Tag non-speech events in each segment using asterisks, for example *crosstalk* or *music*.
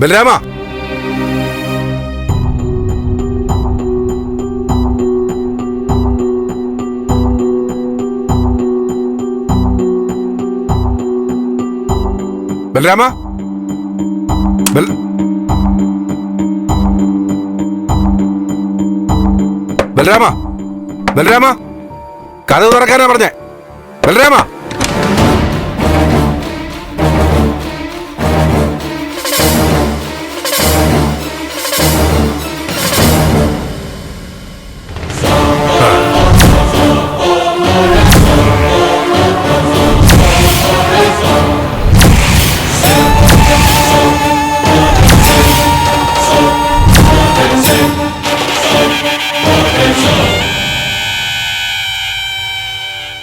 ബലരാമ. ബലരാമ. ബലരാമ. ബലരാമ. കഥ തുറക്കാനാ പറഞ്ഞേ. ബലരാമ.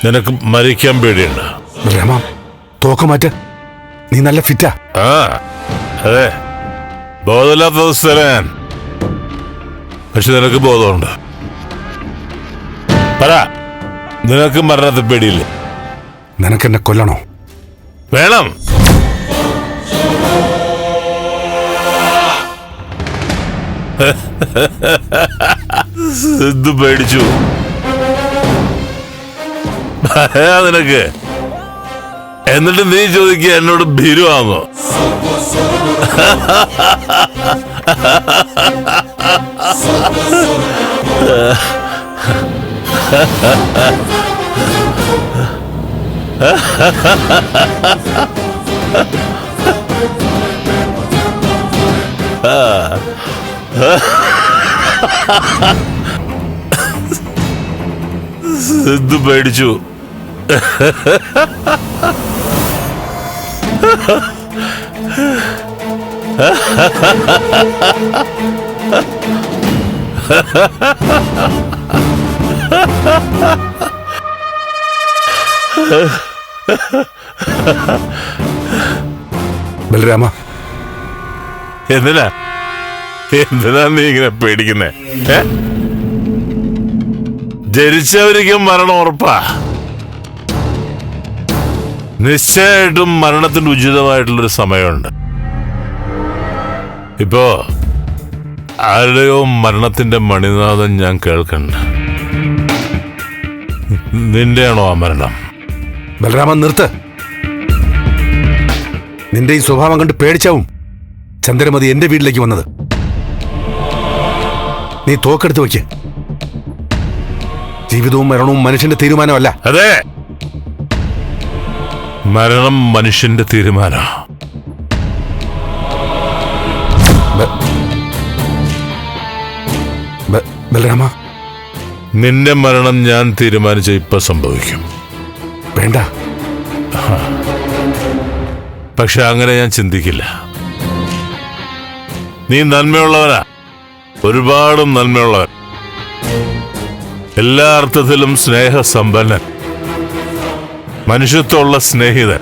നിനക്ക് മരിക്കാൻ പേടിയുണ്ട്. ബലരാമ തോക്ക് മാറ്റ്. നീ നല്ല ഫിറ്റാ. ആ അതെ. ബോധമില്ലാത്ത സ്ഥലാൻ പക്ഷെ നിനക്ക് ബോധമുണ്ട്. പറ നിനക്ക് മരണത്തെ പേടിയില്ല? നിനക്ക് എന്നെ കൊല്ലണോ? വേണം. *laughs* സിദ്ധു പേടിച്ചു. നിനക്ക്. എന്നിട്ട് നീ ചോദിക്കുക എന്നോട് ഭീരുവാന്നോ സിദ്ധു പേടിച്ചു. ബലരാമ എന്തിനാ? എന്തിനാ നീ ഇങ്ങനെ പേടിക്കുന്നേ? ജനിച്ചവരിക്കും മരണം ഉറപ്പാ. നിശ്ചയമായിട്ടും മരണത്തിന് ഉചിതമായിട്ടുള്ളൊരു സമയമുണ്ട്. ഇപ്പോ ആരുടെയോ മരണത്തിന്റെ മണിനാഥം ഞാൻ കേൾക്കണ്ട. നിന്റെയാണോ ആ മരണം? ബലരാമൻ നിർത്ത്. നിന്റെ ഈ സ്വഭാവം കണ്ട് പേടിച്ചാവും ചന്ദ്രമതി എന്റെ വീട്ടിലേക്ക് വന്നത്. നീ തോക്കെടുത്ത് വയ്ക്ക്. ജീവിതവും മരണവും മനുഷ്യന്റെ തീരുമാനമല്ല. അതെ. മരണം മനുഷ്യന്റെ തീരുമാന. ബലരാമ. നിന്റെ മരണം ഞാൻ തീരുമാനിച്ച ഇപ്പൊ സംഭവിക്കും. വേണ്ട. പക്ഷെ അങ്ങനെ ഞാൻ ചിന്തിക്കില്ല. നീ നന്മയുള്ളവനാ. ഒരുപാടും നന്മയുള്ളവൻ. എല്ലാ അർത്ഥത്തിലും സ്നേഹസമ്പന്നൻ. മനുഷ്യത്വമുള്ള സ്നേഹിതൻ.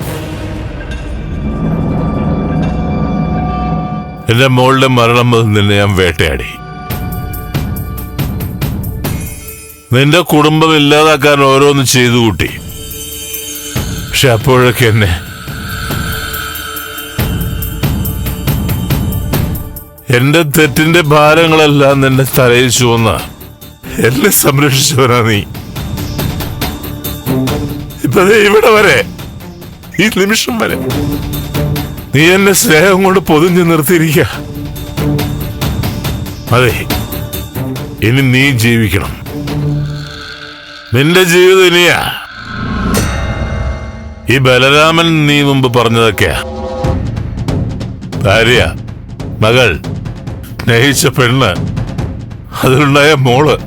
എന്റെ മോളുടെ മരണം നിന്നെ ഞാൻ വേട്ടയാടി. നിന്റെ കുടുംബം ഇല്ലാതാക്കാൻ ഓരോന്ന് ചെയ്തു കൂട്ടി. പക്ഷെ അപ്പോഴൊക്കെ എന്നെ എന്റെ തെറ്റിന്റെ ഭാരങ്ങളെല്ലാം നിന്റെ തലയിൽ ചുവന്ന എന്നെ സംരക്ഷിച്ചവനാ നീ. ഇപ്പൊ ദേ ഇവിടെ വരെ. ഈ നിമിഷം വരെ. നീ എന്നെ സ്നേഹം കൊണ്ട് പൊതിഞ്ഞു നിർത്തിയിരിക്ക. അതെ ഇനി നീ ജീവിക്കണം. നിന്റെ ജീവിതം ഇനിയാ. ഈ ബലരാമൻ നീ മുമ്പ് പറഞ്ഞതൊക്കെയാ. ഭാര്യ മകൾ സ്നേഹിച്ച പെണ്ണ് അതിലുണ്ടായ മോൾ.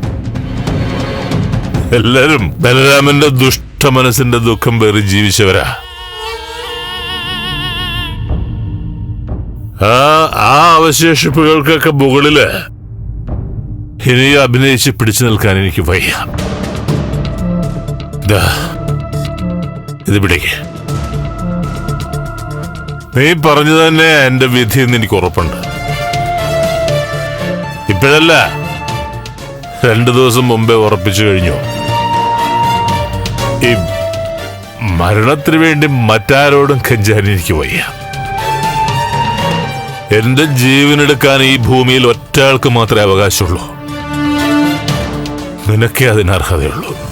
എല്ലാരും ബലരാമന്റെ ദുഷ്ട മനസ്സിന്റെ ദുഃഖം പേറി ജീവിച്ചവരാ. ആ അവശേഷിപ്പുകൾക്കൊക്കെ മുകളിൽ ഇനിയും അഭിനയിച്ച് പിടിച്ചു നിൽക്കാൻ എനിക്ക് വയ്യ. ഇത് പിടിക്ക്. നീ പറഞ്ഞു തന്നെ എന്റെ വിധി എന്ന് എനിക്ക് ഉറപ്പുണ്ട്. ഇപ്പോഴല്ല രണ്ടു ദിവസം മുമ്പേ ഉറപ്പിച്ചു കഴിഞ്ഞു. മരണത്തിന് വേണ്ടി മറ്റാരോടും കെഞ്ചാൻ എനിക്ക് വയ്യ. എന്റെ ജീവനെടുക്കാൻ ഈ ഭൂമിയിൽ ഒറ്റ ആൾക്ക് മാത്രമേ അവകാശമുള്ളൂ. നിനക്കേ അതിന് അർഹതയുള്ളൂ